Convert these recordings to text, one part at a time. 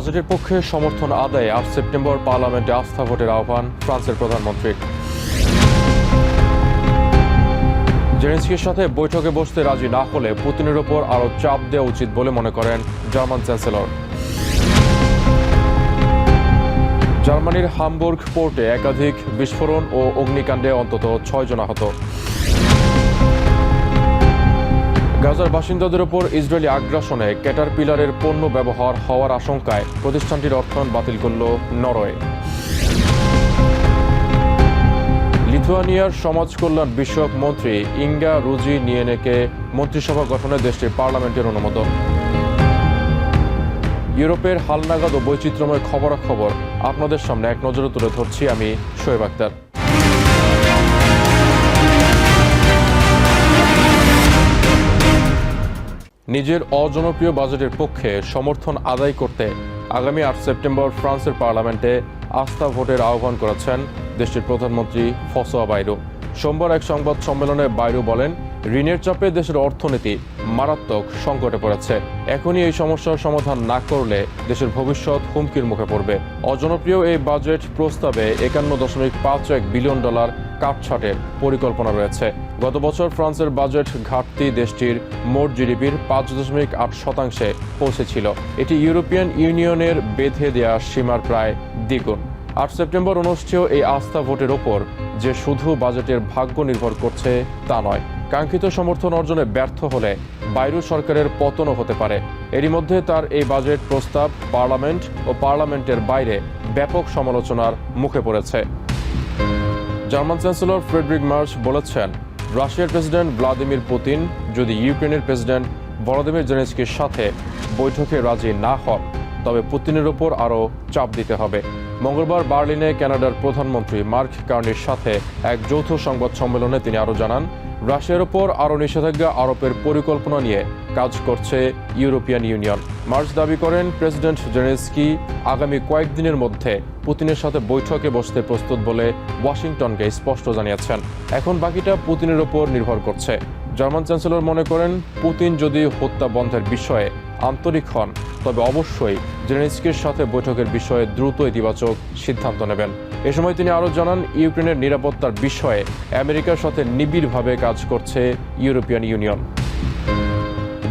বাজেটের পক্ষে সমর্থন আদায়ে আট সেপ্টেম্বর পার্লামেন্টে আস্থা ভোটের আহ্বান ফ্রান্সের প্রধানমন্ত্রীর জেলেন্সকির সাথে বৈঠকে বসতে রাজি না হলে পুতিনের ওপর আরও চাপ দেওয়া উচিত বলে মনে করেন জার্মান চ্যান্সেলর। জার্মানির হামবুর্গ পোর্টে একাধিক বিস্ফোরণ ও অগ্নিকাণ্ডে অন্তত ছয় জন আহত। গাজার বাসিন্দাদের ওপর ইসরায়েলি আগ্রাসনে ক্যাটার পিলারের পণ্য ব্যবহার হওয়ার আশঙ্কায় প্রতিষ্ঠানটির অর্থায়ন বাতিল করল নরওয়ে। লিথুয়ানিয়ার সমাজ কল্যাণ বিষয়ক মন্ত্রী ইঙ্গা রুজি নিয়েনেকে মন্ত্রিসভা গঠনে দেশটির পার্লামেন্টের অনুমোদন। ইউরোপের হালনাগাদ ও বৈচিত্র্যময় খবরাখবর আপনাদের সামনে এক নজরে তুলে ধরছি আমি শোয়েব আক্তার। নিজের অজনপ্রিয় বাজেটের পক্ষে সমর্থন আদায় করতে আগামী আট সেপ্টেম্বর ফ্রান্সের পার্লামেন্টে আস্থা ভোটের আহ্বান করেছেন দেশটির প্রধানমন্ত্রী ফসোয়া বাইরো। সোমবার এক সংবাদ সম্মেলনে বাইরো বলেন, ঋণের চাপে দেশের অর্থনীতি মারাত্মক সংকটে পড়েছে। এখনই এই সমস্যার সমাধান না করলে দেশের ভবিষ্যৎ হুমকির মুখে পড়বে। অজনপ্রিয় এই বাজেট প্রস্তাবে একান্ন দশমিক পাঁচ এক বিলিয়ন ডলার কাটছাটের পরিকল্পনা রয়েছে। গত বছর ফ্রান্সের বাজেট ঘাটতি দেশটির মোট জিডিপির পাঁচ দশমিক আট শতাংশে পৌঁছেছিল। এটি ইউরোপিয়ান ইউনিয়নের বেঁধে দেওয়া সীমার প্রায় দ্বিগুণ। আট সেপ্টেম্বর অনুষ্ঠেয় এই আস্থা ভোটের ওপর যে শুধু বাজেটের ভাগ্য নির্ভর করছে তা নয়, কাঙ্ক্ষিত সমর্থন অর্জনে ব্যর্থ হলে বাইরু সরকারের পতনও হতে পারে। এরই মধ্যে তার এই বাজেট প্রস্তাব পার্লামেন্ট ও পার্লামেন্টের বাইরে ব্যাপক সমালোচনার মুখে পড়েছে। জার্মান চ্যান্সেলর ফ্রেডরিক মার্চ বলেছেন, রাশিয়ার প্রেসিডেন্ট ভ্লাদিমির পুতিন যদি ইউক্রেনের প্রেসিডেন্ট ভলোদিমির জেনেস্কির সাথে বৈঠকে রাজি না হন। তবে পুতিনের ওপর আরও চাপ দিতে হবে। মঙ্গলবার বার্লিনে কানাডার প্রধানমন্ত্রী মার্ক কার্নির সাথে এক যৌথ সংবাদ সম্মেলনে তিনি আরও জানান, রাশিয়ার ওপর আরও নিষেধাজ্ঞা আরোপের পরিকল্পনা নিয়ে কাজ করছে ইউরোপিয়ান ইউনিয়ন। মার্চ দাবি করেন, প্রেসিডেন্ট জেনেস্কি আগামী কয়েকদিনের মধ্যে পুতিনের সাথে বৈঠকে বসতে প্রস্তুত বলে ওয়াশিংটনকে স্পষ্ট জানিয়েছেন। এখন বাকিটা পুতিনের ওপর নির্ভর করছে। জার্মান চ্যান্সেলর মনে করেন, পুতিন যদি হত্যা বন্ধের বিষয়ে আন্তরিক হন, তবে অবশ্যই জেলেনস্কির সাথে বৈঠকের বিষয়ে দ্রুত ইতিবাচক সিদ্ধান্ত নেবেন। এ সময় তিনি আরও জানান, ইউক্রেনের নিরাপত্তার বিষয়ে আমেরিকার সাথে নিবিড়ভাবে কাজ করছে ইউরোপিয়ান ইউনিয়ন।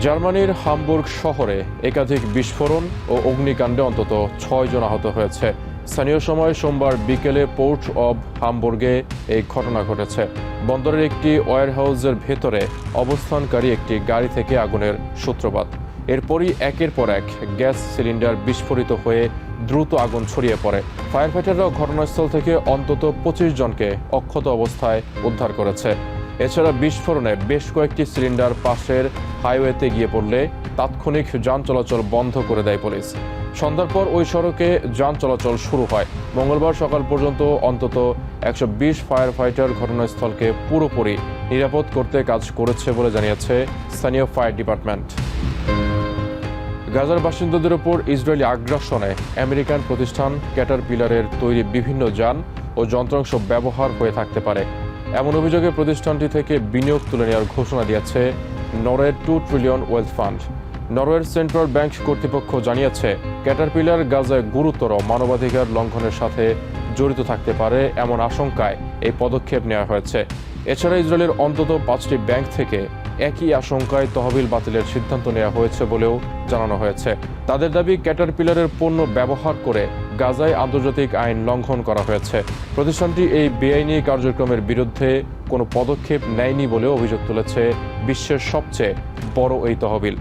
জার্মানির হামবুর্গ শহরে একাধিক বিস্ফোরণ ও অগ্নিকাণ্ডে অন্তত ছয় জন আহত হয়েছে। স্থানীয় সময় সোমবার বিকেলে পোর্ট অব হামবুর্গে এই ঘটনা ঘটেছে। বন্দরের একটি ওয়ারহাউসের ভেতরে অবস্থানকারী একটি গাড়ি থেকে আগুনের সূত্রপাত। এরপরই একের পর এক গ্যাস সিলিন্ডার বিস্ফোরিত হয়ে দ্রুত আগুন ছড়িয়ে পড়ে। ফায়ার ফাইটাররাও ঘটনাস্থল থেকে অন্তত পঁচিশ জনকে অক্ষত অবস্থায় উদ্ধার করেছে। এছাড়া বিস্ফোরণে বেশ কয়েকটি সিলিন্ডার পাশের হাইওয়েতে গিয়ে পড়লে তাৎক্ষণিক যান চলাচল বন্ধ করে দেয় পুলিশ। সন্ধ্যার পর ওই সড়কে যান চলাচল শুরু হয়। মঙ্গলবার সকাল পর্যন্ত অন্তত একশো বিশ ফায়ার ফাইটার ঘটনাস্থলকে পুরোপুরি নিরাপদ করতে কাজ করেছে বলে জানিয়েছে স্থানীয় ফায়ার ডিপার্টমেন্ট। গাজার বাসিন্দাদের ওপর ইসরায়েলি আগ্রাসনে আমেরিকান প্রতিষ্ঠান ক্যাটারপিলারের তৈরি বিভিন্ন যান ও যন্ত্রাংশ ব্যবহার হয়ে থাকতে পারে। এমন অভিযোগে প্রতিষ্ঠানটি থেকে বিনিয়োগ তুলে নেওয়ার ঘোষণা দিয়েছে নরওয়ের টু ট্রিলিয়ন ওয়েলথ ফান্ড। নরওয়ের সেন্ট্রাল ব্যাংক কর্তৃপক্ষ জানিয়েছে, ক্যাটারপিলার গাজায় গুরুতর মানবাধিকার লঙ্ঘনের সাথে জড়িত থাকতে পারে এমন আশঙ্কায় এই পদক্ষেপ নেওয়া হয়েছে। এছাড়া ইসরায়েলের অন্তত পাঁচটি ব্যাংক থেকে একই আশঙ্কায় তহবিল বাতিলের সিদ্ধান্ত নেওয়া হয়েছে বলেও জানানো হয়েছে। তাদের দাবি ক্যাটারপিলারের পণ্য ব্যবহার করে গাজায় আন্তর্জাতিক আইন লঙ্ঘন করা হয়েছে। প্রতিষ্ঠানটি এই বেআইনি কার্যক্রমের বিরুদ্ধে কোনো পদক্ষেপ নেয়নি বলে অভিযোগ তুলেছে বিশ্বের সবচেয়ে বড় এই তহবিল।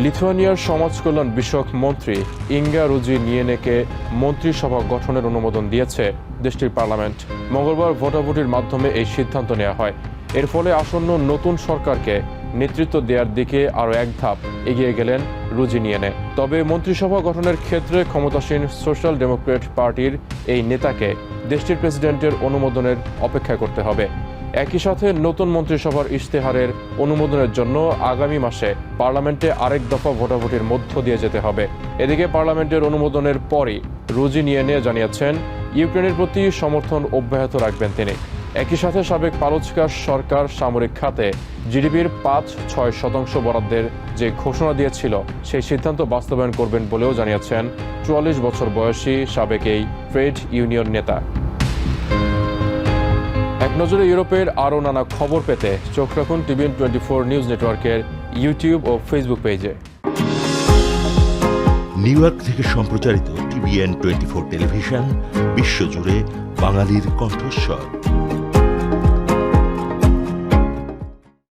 লিথুয়ানিয়ার সমাজ কল্যাণ বিষয়ক মন্ত্রী ইঙ্গা রুজি নিয়েনেকে মন্ত্রিসভা গঠনের অনুমোদন দিয়েছে দেশটির পার্লামেন্ট। মঙ্গলবার ভোটাভুটির মাধ্যমে এই সিদ্ধান্ত নেওয়া হয়। এর ফলে আসন্ন নতুন সরকারকে নেতৃত্ব দেওয়ার দিকে আরও এক ধাপ এগিয়ে গেলেন রুজি নিয়েনে। তবে মন্ত্রিসভা গঠনের ক্ষেত্রে ক্ষমতাসীন সোশ্যাল ডেমোক্রেট পার্টির এই নেতাকে দেশটির প্রেসিডেন্টের অনুমোদনের অপেক্ষা করতে হবে। একই সাথে নতুন মন্ত্রিসভার ইশতেহারের অনুমোদনের জন্য আগামী মাসে পার্লামেন্টে আরেক দফা ভোটাভুটির মধ্য দিয়ে যেতে হবে। এদিকে পার্লামেন্টের অনুমোদনের পরই রুজি নিয়ে নিয়ে জানিয়েছেন, ইউক্রেনের প্রতি সমর্থন অব্যাহত রাখবেন তিনি। একই সাথে সাবেক পালচকার সরকার সামরিক খাতে জিডিপির পাঁচ ছয় শতাংশ বরাদ্দের যে ঘোষণা দিয়েছিল, সেই সিদ্ধান্ত বাস্তবায়ন করবেন বলেও জানিয়েছেন চুয়াল্লিশ বছর বয়সী সাবেক এই ট্রেড ইউনিয়ন নেতা। এক নজরে ইউরোপের আরও নানা খবর পেতে চোখ রাখুন টিভিএন টোয়েন্টি ফোর নিউজ নেটওয়ার্কের ইউটিউব ও ফেসবুক পেজে। নিউ ইয়র্ক থেকে সম্প্রচারিত টিভিএন টোয়েন্টি ফোর টেলিভিশন, বিশ্বজুড়ে বাঙালির কণ্ঠস্বর।